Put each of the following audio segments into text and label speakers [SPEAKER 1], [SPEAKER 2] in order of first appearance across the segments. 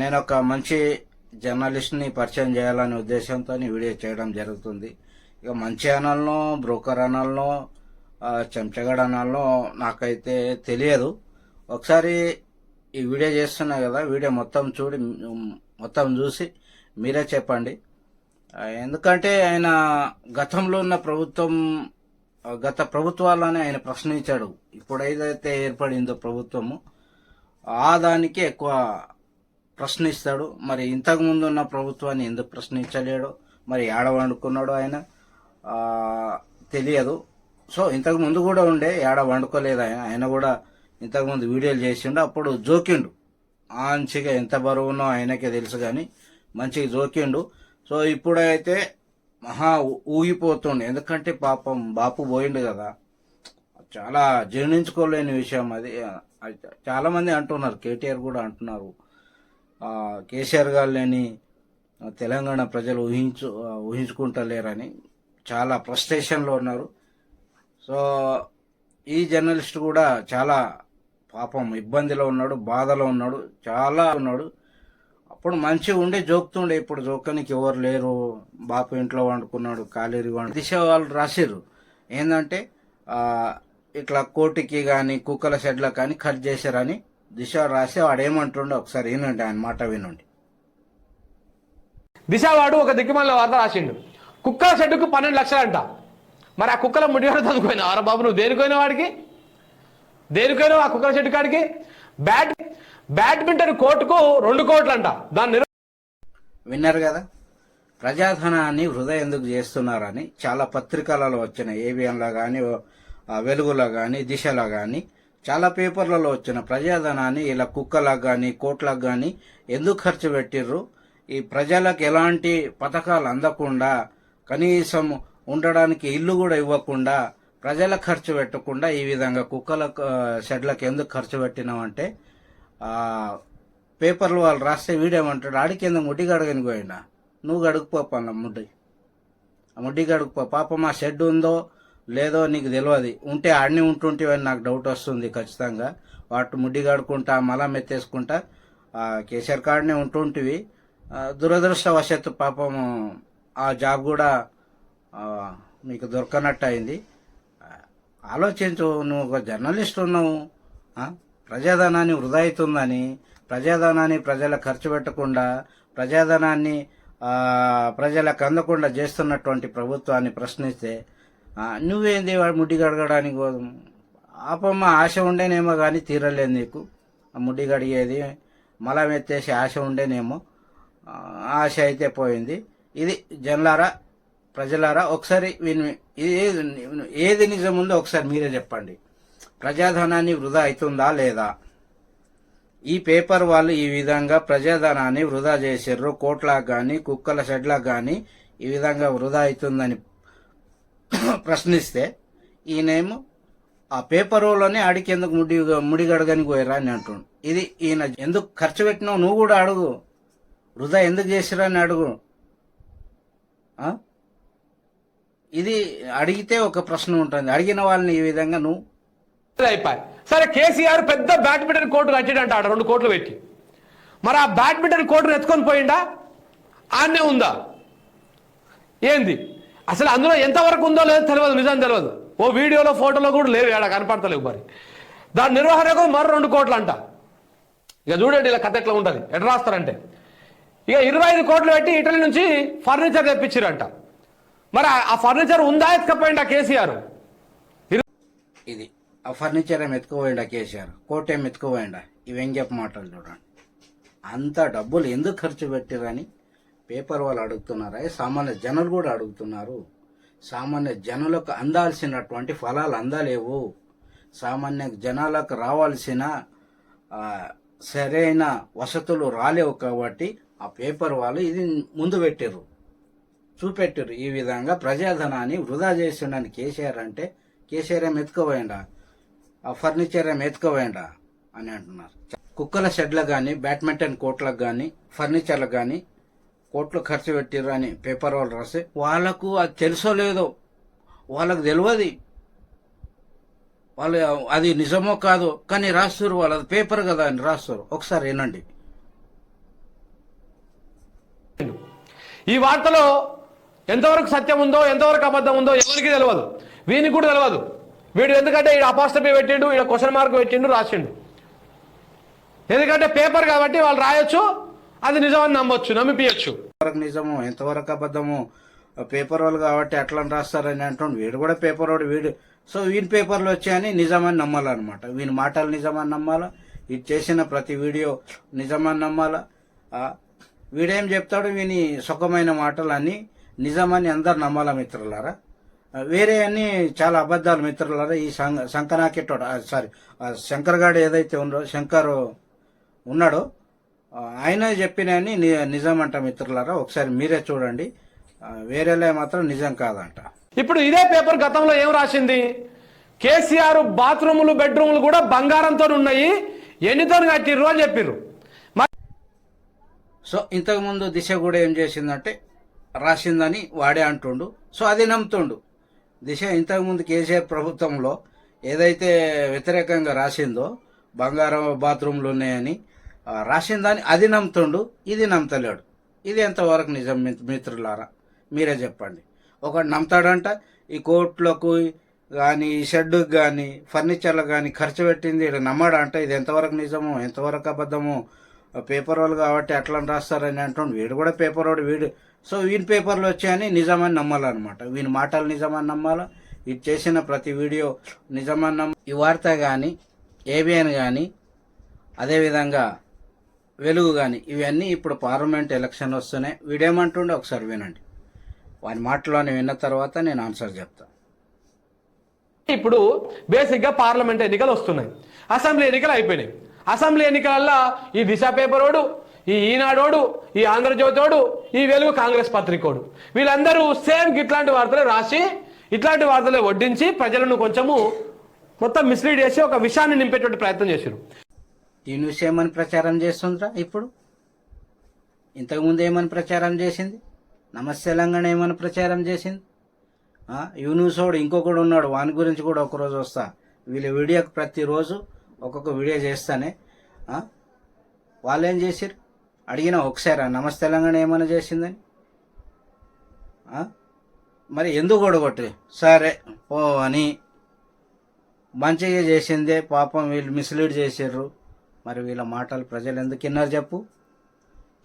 [SPEAKER 1] నేను ఒక మంచి జర్నలిస్ట్ని పరిచయం చేయాలనే ఉద్దేశంతో ఈ వీడియో చేయడం జరుగుతుంది. ఇక మంచి అనాలనో బ్రోకర్ అనాలనో చెంచగడ అనాలనో నాకైతే తెలియదు. ఒకసారి ఈ వీడియో చేస్తున్నా కదా వీడియో మొత్తం చూడి మొత్తం చూసి మీరే చెప్పండి. ఎందుకంటే ఆయన గతంలో ఉన్న ప్రభుత్వం గత ప్రభుత్వాలని ఆయన ప్రశ్నించాడు. ఇప్పుడు ఏదైతే ఏర్పడిందో ప్రభుత్వము ఆ దానికి ఎక్కువ ప్రశ్నిస్తాడు. మరి ఇంతకు ముందు ఉన్న ప్రభుత్వాన్ని ఎందుకు ప్రశ్నించలేడు? మరి ఏడవండుకున్నాడు ఆయన? తెలియదు. సో ఇంతకు ముందు కూడా ఉండే ఏడ వండుకోలేదు ఆయన. ఆయన కూడా ఇంతకు ముందు వీడియోలు చేసిండు. అప్పుడు జోకిండు మంచిగా ఎంత బరువునో ఆయనకే తెలుసు కానీ మంచిగా జోకిండు సో ఇప్పుడైతే మహా ఊ- ఊగిపోతుండే. ఎందుకంటే పాపం బాపు పోయిండు కదా. చాలా జీర్ణించుకోలేని విషయం అది. చాలామంది అంటున్నారు. కేటీఆర్ కూడా అంటున్నారు. కేసీఆర్ గారు లేని తెలంగాణ ప్రజలు ఊహించు ఊహించుకుంటలేరని చాలా ఫ్రస్ట్రేషన్లో ఉన్నారు. సో ఈ జర్నలిస్ట్ కూడా చాలా పాపం ఇబ్బందిలో ఉన్నాడు బాధలో ఉన్నాడు చాలా ఉన్నాడు. అప్పుడు మంచిగా ఉండి జోకుతుండే. ఇప్పుడు జోకనికి ఎవరు లేరు బాపు ఇంట్లో వండుకున్నాడు కాలేరి వండు. దిశ వాళ్ళు రాసిరు ఏంటంటే ఇట్లా కోటికి కానీ కుక్కల షెడ్లకు కానీ కట్ చేశారని దిశ రాసి వాడు ఏమంటుండో ఒకసారి వినండి ఆయన మాట వినండి.
[SPEAKER 2] దిశ వాడు ఒక దిక్కుమాల వార్త రాసిండు. కుక్కల షెడ్డుకు పన్నెండు లక్షలంట. మరి ఆ కుక్కల ముడిగాడు చదువుకోయినా అరే బాబు నువ్వు దేనికోయినా వాడికి దేనికోయినా ఆ కుక్కల షెడ్డు కాడికి బ్యాట్ బ్యాడ్మింటన్ కోర్టుకు రెండు కోట్లంట. దాని నిర్
[SPEAKER 1] విన్నారు కదా? ప్రజాధనాన్ని వృధా ఎందుకు చేస్తున్నారని చాలా పత్రికలలో వచ్చిన ఏబిఎన్లో కానీ వెలుగులో కానీ దిశలో కానీ చాలా పేపర్లలో వచ్చిన ప్రజాధనాన్ని ఇలా కుక్కలకు కానీ కోట్లకు కానీ ఎందుకు ఖర్చు పెట్టిర్రు? ఈ ప్రజలకు ఎలాంటి పథకాలు అందకుండా కనీసం ఉండడానికి ఇల్లు కూడా ఇవ్వకుండా ప్రజల ఖర్చు పెట్టకుండా ఈ విధంగా కుక్కల షెడ్లకు ఎందుకు ఖర్చు పెట్టినామంటే పేపర్లు వాళ్ళు రాస్తే వీడేమంటాడు ఆడికి ఎందుకు ముడ్డి గడగని పోయినా. నువ్వు గడుకుపో ముడ్డి. ఆ ముడ్డి గడుకుపో పాప మా షెడ్ ఉందో లేదో నీకు తెలియదు ఉంటే ఆడనే ఉంటుంటేవని నాకు డౌట్ వస్తుంది ఖచ్చితంగా. వాటి ముడ్డి కడుకుంటా మలం ఎత్తేసుకుంటా ఆ, కేసీఆర్ కాడనే ఉంటుంటివి. ఆ, దురదృష్టవశాత్తు పాపం ఆ జాబ్ కూడా మీకు దొరకనట్టు అయింది ఆలోచించు నువ్వు ఒక జర్నలిస్ట్ ఉన్నావు. ప్రజాధనాన్ని వృధా అవుతుందని ప్రజాధనాన్ని ప్రజల ఖర్చు పెట్టకుండా ప్రజాధనాన్ని ప్రజలకు అందకుండా చేస్తున్నటువంటి ప్రభుత్వాన్ని ప్రశ్నిస్తే నువ్వేంది వాడు ముడ్డి కడగడానికి పో- అప్పమ్మ ఆశ ఉండేనేమో కానీ తీరలేదు నీకు. ముడ్డి కడిగేది మలం ఎత్తేసి ఆశ ఉండేనేమో. ఆశ అయితే పోయింది. ఇది జనలారా ప్రజలారా ఒకసారి ఇది ఏది- ఏది నిజం ఉందో ఒకసారి మీరే చెప్పండి. ప్రజాధనాన్ని వృధా అవుతుందా లేదా? ఈ పేపర్ వాళ్ళు ఈ విధంగా ప్రజాధనాన్ని వృధా చేసారు కోట్లకు కానీ కుక్కల షెడ్లకు కానీ ఈ విధంగా వృధా అవుతుందని ప్రశ్నిస్తే ఈయనేమో ఆ పేపర్లోనే ఆడికి ఎందుకు ముడి ముడిగడగని పోయారా అని అంటుండు. ఇది ఈయన ఎందుకు ఖర్చు పెట్టినావు? నువ్వు కూడా అడుగు. వృధా ఎందుకు చేసిరా అని అడుగు. ఇది అడిగితే ఒక ప్రశ్న ఉంటుంది. అడిగిన వాళ్ళని ఈ విధంగా నువ్వు
[SPEAKER 2] అయిపోయి. సరే కేసీఆర్ పెద్ద బ్యాడ్మింటన్ కోర్టు కట్టాడంట ఆడ రెండు కోట్లు పెట్టి. మరి ఆ బ్యాడ్మింటన్ కోర్టును ఎత్తుకొని పోయిండా? ఆనే ఉందా? ఏంది? అసలు అందులో ఎంతవరకు ఉందో లేదో తెలియదు నిజం తెలియదు. ఓ వీడియోలో ఫోటోలో కూడా లేవు ఏడా కనపడతలేవు మరి. దాని నిర్వహణకు మరో రెండు కోట్లు అంట ఇక చూడండి ఇలా కథ ఎట్లా ఉంటుంది. ఎట్లా రాస్తారంటే ఇక ఇరవై ఐదు కోట్లు పెట్టి ఇటలీ నుంచి ఫర్నిచర్ తెప్పించారంట. మరి ఆ- ఫర్నిచర్ ఉందా ఎత్తుకపోయిండా కేసీఆర్?
[SPEAKER 1] ఇది ఆ ఫర్నిచర్ ఏం ఎత్తుకుపోయిండా కేసీఆర్? కోట్ ఏం ఎత్తుకుపోయిండా ఇవేం చెప్ప మాటలు చూడండి. అంత డబ్బులు ఎందుకు ఖర్చు పెట్టిరని పేపర్ వాళ్ళు అడుగుతున్నారా? సామాన్య జనులు కూడా అడుగుతున్నారు. సామాన్య జనులకు అందాల్సినటువంటి ఫలాలు అందలేవు. సామాన్య జనాలకు రావాల్సిన సరైన వసతులు రాలేవు కాబట్టి ఆ పేపర్ వాళ్ళు ఇది ముందు పెట్టారు చూపెట్టారు ఈ విధంగా ప్రజాధనాన్ని వృధా చేసిండని కేసీఆర్ అంటే కేసీఆర్ ఏం ఎత్తుకోవేయండా ఆ ఫర్నిచర్ ఏం ఎత్తుకోవేయండా అని అంటున్నారు. కుక్కల షెడ్లకు కానీ బ్యాడ్మింటన్ కోట్లకు కానీ ఫర్నిచర్లకు కానీ కోట్లు ఖర్చు పెట్టిర్రు అని పేపర్ వాళ్ళు రాస్తే వాళ్ళకు అది తెలుసో లేదో వాళ్ళకు తెలియదు వాళ్ళు అది నిజమో కాదో కానీ రాస్తారు వాళ్ళు అది పేపర్ కదా అని రాస్తారు ఒకసారి వినండి.
[SPEAKER 2] ఈ వార్తలో ఎంతవరకు సత్యం ఉందో ఎంతవరకు అబద్ధం ఉందో ఎవరికి తెలియదు వీనికి కూడా తెలియదు వీడు ఎందుకంటే ఈడ అపాస్టపీ పెట్టిండు ఈడ క్వశ్చన్ మార్క్ పెట్టిండు రాసిండు. ఎందుకంటే పేపర్ కాబట్టి వాళ్ళు రాయొచ్చు అది నిజమని నమ్మొచ్చు నమ్మిపియచ్చు.
[SPEAKER 1] నిజము ఎంతవరకు అబద్ధము పేపర్ వాళ్ళు కాబట్టి అట్లా రాస్తారని అంటుండు. వీడు కూడా పేపర్ వాడు వీడు. సో వీని పేపర్లు వచ్చాయని నిజమని నమ్మాలన్నమాట. వీని మాటలు నిజమని నమ్మాలా? ఇది చేసిన ప్రతి వీడియో నిజమని నమ్మాలా? వీడేం చెప్తాడు? వీని సుఖమైన మాటలు అన్ని నిజమని అందరు నమ్మాలా మిత్రులారా? వేరే అన్ని చాలా అబద్ధాలు మిత్రులారా? ఈ సంక సారీ శంకర్ గాడు ఏదైతే ఉన్నాడో శంకర్ ఉన్నాడో ఆయన చెప్పినని నిజం అంట మిత్రులారా. ఒకసారి మీరే చూడండి. వేరేలే మాత్రం నిజం కాదంట.
[SPEAKER 2] ఇప్పుడు ఇదే పేపర్ గతంలో ఏం రాసింది? కేసీఆర్ బాత్రూములు బెడ్రూములు కూడా బంగారంతో ఉన్నాయి. ఎన్నితో కట్టిర్రు అని చెప్పిర్రు.
[SPEAKER 1] సో ఇంతకుముందు దిశ కూడా ఏం చేసిందంటే రాసిందని వాడే అంటుండు. సో అది నమ్ముతుండు. దిశ ఇంతకుముందు కేసీఆర్ ప్రభుత్వంలో ఏదైతే వ్యతిరేకంగా రాసిందో బంగారం బాత్రూమ్లు ఉన్నాయని రాసిన దాన్ని అది నమ్ముతుండు ఇది నమ్ముతలేడు. ఇది ఎంతవరకు నిజం మిత్రులారా? మీరే చెప్పండి. ఒకడు నమ్ముతాడంట ఈ కోట్లకు కానీ ఈ షెడ్కి కానీ ఫర్నిచర్లకు కానీ ఖర్చు పెట్టింది ఈడు నమ్మడంట ఇది ఎంతవరకు నిజమో ఎంతవరకు అబద్ధమో పేపర్ వాళ్ళు కాబట్టి అట్లా రాస్తారని అంటుండు. వీడు కూడా పేపర్ వాడు వీడు. సో వీని పేపర్లు వచ్చాయని నిజమని నమ్మాలన్నమాట. వీని మాటలు నిజమని నమ్మాలా? ఇది చేసిన ప్రతి వీడియో నిజమని నమ్మ ఈ వార్త కానీ ఏబిఎన్ కానీ అదేవిధంగా వెలుగు కానీ ఇవన్నీ ఇప్పుడు పార్లమెంట్ ఎలక్షన్ వస్తున్నాయి వీడేమంటుండే ఒకసారి వినండి. వారి మాటలోని విన్న తర్వాత నేను ఆన్సర్ చెప్తాను
[SPEAKER 2] ఇప్పుడు బేసిక్గా పార్లమెంట్ ఎన్నికలు వస్తున్నాయి. అసెంబ్లీ ఎన్నికలు అయిపోయినాయి. అసెంబ్లీ ఎన్నికలల్లో ఈ దిశ పేపరోడు ఈ ఈనాడోడు ఈ ఆంధ్రజ్యోతోడు ఈ వెలుగు కాంగ్రెస్ పత్రికోడు. వీళ్ళందరూ సేమ్ ఇట్లాంటి వార్తలు రాసి ఇట్లాంటి వార్తలే వడ్డించి ప్రజలను కొంచెము మొత్తం మిస్లీడ్ చేసి ఒక విషయాన్ని నింపేటువంటి ప్రయత్నం చేశారు
[SPEAKER 1] ఈ న్యూస్ ఏమని ప్రచారం చేస్తుందిరా ఇప్పుడు? ఇంతకుముందు ఏమని ప్రచారం చేసింది? నమస్తే తెలంగాణ ఏమని ప్రచారం చేసింది? ఆ, ఇంకొకడు ఉన్నాడు వాని గురించి కూడా ఒకరోజు వస్తా. వీళ్ళ వీడియోకి ప్రతిరోజు ఒక్కొక్క వీడియో చేస్తానే. వాళ్ళు ఏం చేసిరు అడిగినా ఒకసారి నమస్తే తెలంగాణ ఏమైనా చేసిందని? మరి ఎందుకు ఓడగొట్టి సరే పో అని మంచిగా చేసిందే పాపం వీళ్ళు మిస్లీడ్ చేసారు మరి వీళ్ళ మాటలు ప్రజలు ఎందుకు విన్నారు చెప్పు?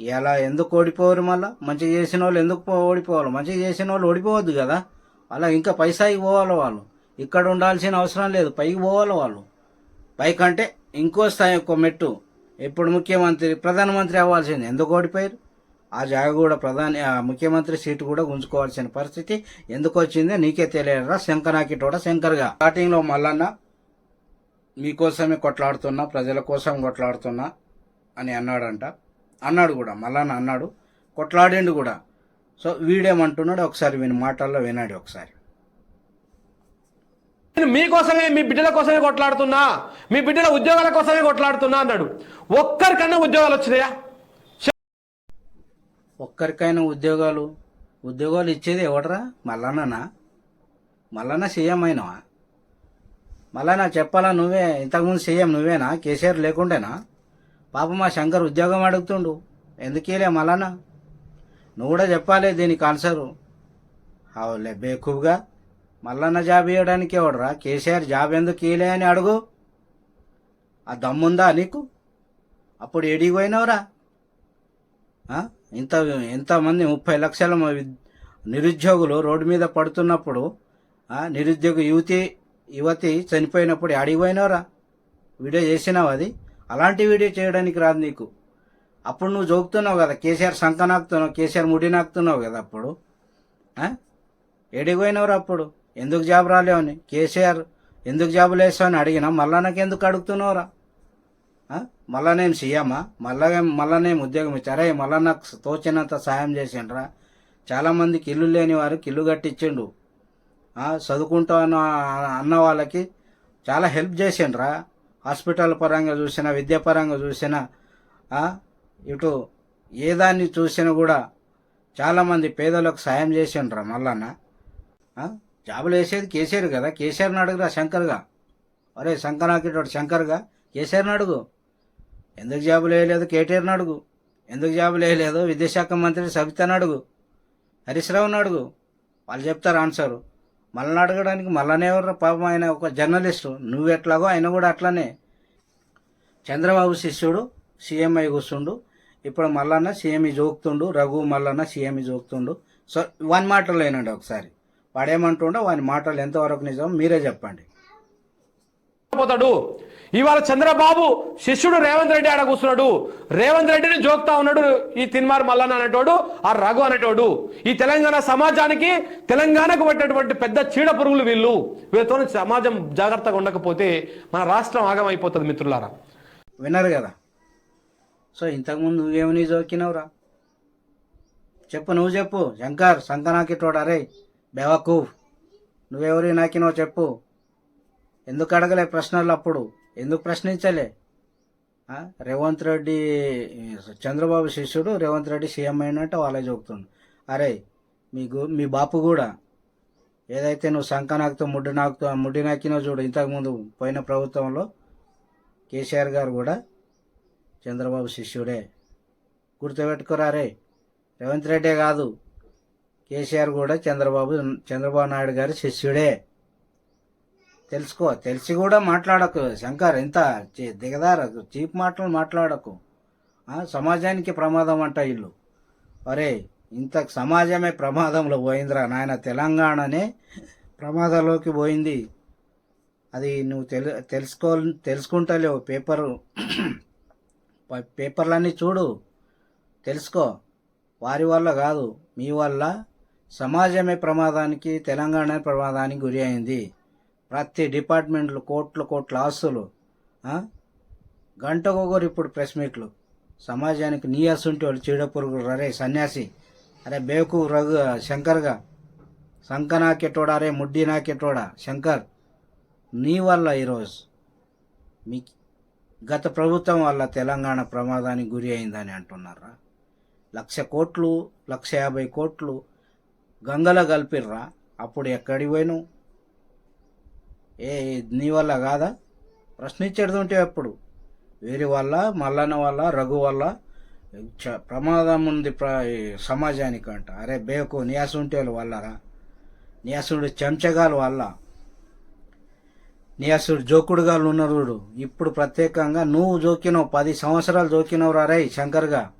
[SPEAKER 1] ఎలా ఎందుకు ఓడిపోరు మళ్ళా? మంచిగా చేసిన వాళ్ళు ఎందుకు ఓడిపోవాలి? మంచిగా చేసిన వాళ్ళు ఓడిపోవద్దు కదా. అలా ఇంకా పైసాకి పోవాలి వాళ్ళు. ఇక్కడ ఉండాల్సిన అవసరం లేదు. పైకి పోవాలి వాళ్ళు. పైకంటే ఇంకో స్థాయి ఒక మెట్టు. ఇప్పుడు ముఖ్యమంత్రి ప్రధానమంత్రి అవ్వాల్సింది. ఎందుకు ఓడిపోయారు? ఆ జాగ కూడా ప్రధాని ఆ ముఖ్యమంత్రి సీటు కూడా గుంజుకోవాల్సిన పరిస్థితి ఎందుకు వచ్చిందో నీకే తెలియదురా శంకరాకిటోడ శంకర్గా. స్టార్టింగ్లో మల్లన్న మీకోసమే కొట్లాడుతున్నా ప్రజల కోసం కొట్లాడుతున్నా అని అన్నాడంట. అన్నాడు కూడా మల్లన్న అన్నాడు కొట్లాడిండు కూడా. సో వీడేమంటున్నాడు ఒకసారి విని మాటల్లో వినాడు ఒకసారి.
[SPEAKER 2] నేను మీకోసమే మీ బిడ్డల కోసమే కొట్లాడుతున్నా మీ బిడ్డల ఉద్యోగాల కోసమే కొట్లాడుతున్నా అన్నాడు. ఒక్కరికన్నా ఉద్యోగాలు వచ్చినాయా?
[SPEAKER 1] ఒక్కరికైనా ఉద్యోగాలు ఉద్యోగాలు ఇచ్చేది ఎవడరా? మల్లన్ననా? మల్లన్న సీఎం అయినవా? మల్లన్న చెప్పాలా నువ్వే ఇంతకుముందు సీఎం నువ్వేనా? కేసీఆర్ లేకుండేనా? పాప మా శంకర్ ఉద్యోగం అడుగుతుండు. ఎందుకేలే మళ్ళానా నువ్వు కూడా చెప్పాలి దీనికి ఆన్సరు. అవులే బేకూబ్గా మల్లన్న జాబ్ ఇవ్వడానికి ఎవడరా? కేసీఆర్ జాబ్ ఎందుకు ఇయలే అని అడుగు. ఆ దమ్ముందా నీకు? అప్పుడు ఏడికి పోయినవరా? ఇంత ఎంతమంది ముప్పై లక్షల నిరుద్యోగులు రోడ్డు మీద పడుతున్నప్పుడు నిరుద్యోగ యువతి యువతి చనిపోయినప్పుడు అడిగిపోయినావురా వీడియో చేసినావు అది? అలాంటి వీడియో చేయడానికి రాదు నీకు. అప్పుడు నువ్వు జోకుతున్నావు కదా కేసీఆర్ సంక నాకుతున్నావు కేసీఆర్ ముడి నాకుతున్నావు కదా అప్పుడు. ఎడిగిపోయినవరా అప్పుడు? ఎందుకు జాబ్ రాలేవని కేసీఆర్ ఎందుకు జాబ్ అని అడిగినా మళ్ళా నాకు ఎందుకు అడుగుతున్నావురా? మళ్ళా నేను సీఎమా? మళ్ళా మళ్ళా నేను ఉద్యోగం ఇచ్చారా మళ్ళా నాకు తోచినంత సాయం చేసిండ్రా. చాలామందికి ఇల్లు లేని వారికి ఇల్లు కట్టించిండు. చదువుకుంటా అన్న అన్న వాళ్ళకి చాలా హెల్ప్ చేసిండ్రా. హాస్పిటల్ పరంగా చూసినా విద్యాపరంగా చూసినా ఇటు ఏ దాన్ని చూసినా కూడా చాలామంది పేదలకు సాయం చేసిండ్రా మల్లన్న. జాబులు వేసేది కేసీఆర్ కదా. కేసీఆర్ని అడుగురా శంకర్గా. అరే శంకర్ నాకేటోడు శంకర్గా. కేసీఆర్ని అడుగు. ఎందుకు జాబులు వేయలేదు? కేటీఆర్ని అడుగు. ఎందుకు జాబులు వేయలేదు? విద్యాశాఖ మంత్రి సబితని అడుగు. హరీశ్రావుని అడుగు. వాళ్ళు చెప్తారు ఆన్సరు. మళ్ళీ అడగడానికి మళ్ళనే ఎవరు పాపం? ఆయన ఒక జర్నలిస్టు నువ్వు ఎట్లాగో ఆయన కూడా అట్లానే. చంద్రబాబు శిష్యుడు సీఎం అయి కూర్చుండు. ఇప్పుడు మల్లన్న సీఎంఈ జోకుతుండు రఘు మల్లన్న సీఎంఈ జోకుతుండు. సో వాని మాటలు లేనండి ఒకసారి. వాడేమంటుండో వాని మాటలు ఎంతవరకు నిజం మీరే చెప్పండి.
[SPEAKER 2] పోతాడు. ఇవాళ చంద్రబాబు శిష్యుడు రేవంత్ రెడ్డి ఆడ కూర్చున్నాడు. రేవంత్ రెడ్డిని జోక్తా ఉన్నాడు ఈ తిన్మార్ మల్లన్న అనేటోడు ఆ రఘు అనేటోడు. ఈ తెలంగాణ సమాజానికి తెలంగాణకు పట్టినటువంటి పెద్ద చీడ పురుగులు వీళ్ళు. వీళ్ళతో సమాజం జాగ్రత్తగా ఉండకపోతే మన రాష్ట్రం ఆగమైపోతుంది మిత్రులారా.
[SPEAKER 1] విన్నారు కదా. సో ఇంతకుముందు నువ్వేమని జోకినవురా చెప్పు నువ్వు చెప్పు. శంకర్ సంకనాకిటోడా రే? బెవకు నువ్వెవరి నాకినో చెప్పు. ఎందుకు అడగలే ప్రశ్నలు అప్పుడు? ఎందుకు ప్రశ్నించలే? రేవంత్ రెడ్డి చంద్రబాబు శిష్యుడు రేవంత్ రెడ్డి సీఎం అయినట్టు వాళ్ళే చెబుతుండు అరే మీకు మీ బాపు కూడా ఏదైతే నువ్వు శంఖ నాకుతో ముడ్డి నాకుతో ముడ్డి నాకినో చూడు ఇంతకుముందు పోయిన ప్రభుత్వంలో కేసీఆర్ గారు కూడా చంద్రబాబు శిష్యుడే. గుర్తుపెట్టుకోరా రే రేవంత్ రెడ్డే కాదు కేసీఆర్ కూడా చంద్రబాబు చంద్రబాబు నాయుడు గారి శిష్యుడే. తెలుసుకో తెలిసి కూడా మాట్లాడకు. శంకర్ ఇంత దిగదారకు చీప్ మాటలు మాట్లాడకు. సమాజానికి ప్రమాదం అంట ఇల్లు. అరే ఇంత సమాజమే ప్రమాదంలో పోయిందిరా నాయన. తెలంగాణనే ప్రమాదంలోకి పోయింది. అది నువ్వు తెలు తెలుసుకో తెలుసుకుంటలేవు. పేపరు పేపర్లన్నీ చూడు. తెలుసుకో. వారి వల్ల కాదు. మీ వల్ల సమాజమే ప్రమాదానికి తెలంగాణ ప్రమాదానికి గురి అయింది. ప్రతి డిపార్ట్మెంట్లు కోట్లు కోట్ల ఆస్తులు గంటకొకరు ఇప్పుడు ప్రెస్ మీట్లు. సమాజానికి నీ వాళ్ళు చీడపురుగు రరే అరే సన్యాసి. అరే బేకు రఘు శంకర్గా సంక నాకెటోడా రే ముడ్డి నాకెటోడా శంకర్. నీ వల్ల ఈరోజు. మీ గత ప్రభుత్వం వల్ల తెలంగాణ ప్రమాదానికి గురి అయిందని అంటున్నారా? లక్ష కోట్లు లక్ష యాభై కోట్లు గంగలో కలిపిర్రా. అప్పుడు ఎక్కడికి పోయినావు? ఏ నీ వల్ల కాదా? ప్రశ్నించేది ఉంటే ఎప్పుడు? వీరి వల్ల మల్లన్న వల్ల రఘు వల్ల చ- ప్రమాదం ఉంది ప్ర ఈ సమాజానికి అంట. అరే బేకు నియాసుంటేలు వల్లరా నియాసుడు చెంచగాలు వల్ల. నియాసుడు జోకుడుగాలు ఉన్నారు చూడు. ఇప్పుడు ప్రత్యేకంగా నువ్వు జోకినవు. పది సంవత్సరాలు జోకినవు రారే శంకర్గా.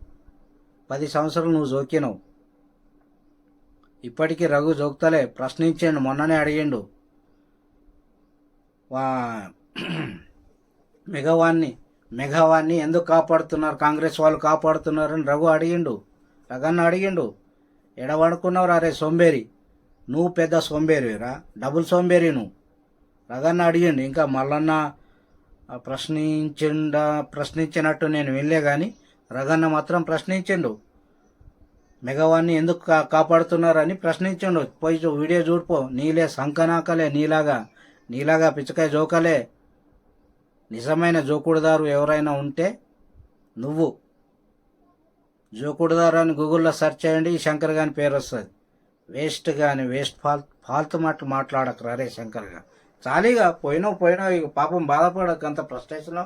[SPEAKER 1] పది సంవత్సరాలు నువ్వు జోకినవు. ఇప్పటికీ రఘు జోక్తలే. ప్రశ్నించండు మొన్ననే అడిగిండు. వా మెగవాన్ని మెగవాన్ని ఎందుకు కాపాడుతున్నారు? కాంగ్రెస్ వాళ్ళు కాపాడుతున్నారని రఘు అడిగిండు. రఘన్న అడిగిండు ఎడవడుకున్నావు రే సోంబేరి? నువ్వు పెద్ద సోంబేరిరా డబుల్ సోంబేరి నువ్వు? రఘన్న అడిగిండు ఇంకా మల్లన్న ప్రశ్నించిండ ప్రశ్నించినట్టు నేను వినలే కానీ రఘన్న మాత్రం ప్రశ్నించిండు. మెగవాన్ని ఎందుకు కా కాపాడుతున్నారని ప్రశ్నించిండు. పోయి చూ- వీడియో చూడిపో నీలే సంకనాకలే నీలాగా నీలాగా పిచ్చకాయ జోకలే. నిజమైన జోకుడుదారు ఎవరైనా ఉంటే నువ్వు జోకుడుదారు అని గూగుల్లో సెర్చ్ చేయండి ఈ శంకర్ గాని పేరు వస్తుంది. వేస్ట్ కానీ వేస్ట్ ఫాల్ ఫాల్తు మాటలు మాట్లాడకరా రే శంకర్ గారు చాలీగా పోయినావు పోయినావు ఇక పాపం బాధపడక అంత ఫ్రస్ట్రేషన్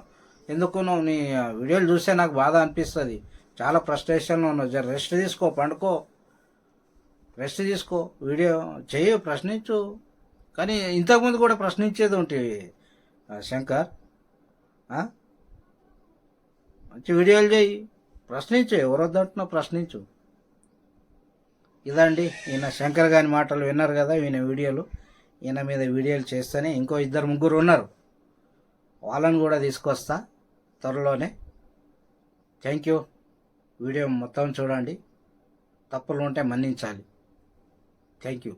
[SPEAKER 1] ఎందుకు నువ్వు నీ వీడియోలు చూస్తే నాకు బాధ అనిపిస్తుంది. చాలా ఫ్రస్ట్రేషన్లో ఉన్నావు. జర రెస్ట్ తీసుకో పండుకో. రెస్ట్ తీసుకో. వీడియో చేయు ప్రశ్నించు. కానీ ఇంతకుముందు కూడా ప్రశ్నించేది ఉంటే శంకర్ మంచి వీడియోలు చేయి ప్రశ్నించు ఎవరొద్దంటున్నా ప్రశ్నించు. ఇదండి ఈయన శంకర్ గారి మాటలు విన్నారు కదా ఈయన వీడియోలు. ఈయన మీద వీడియోలు చేస్తేనే ఇంకో ఇద్దరు ముగ్గురు ఉన్నారు. వాళ్ళని కూడా తీసుకొస్తా త్వరలోనే. థ్యాంక్ యూ వీడియో మొత్తం చూడండి. తప్పులు ఉంటే మన్నించాలి. Thank you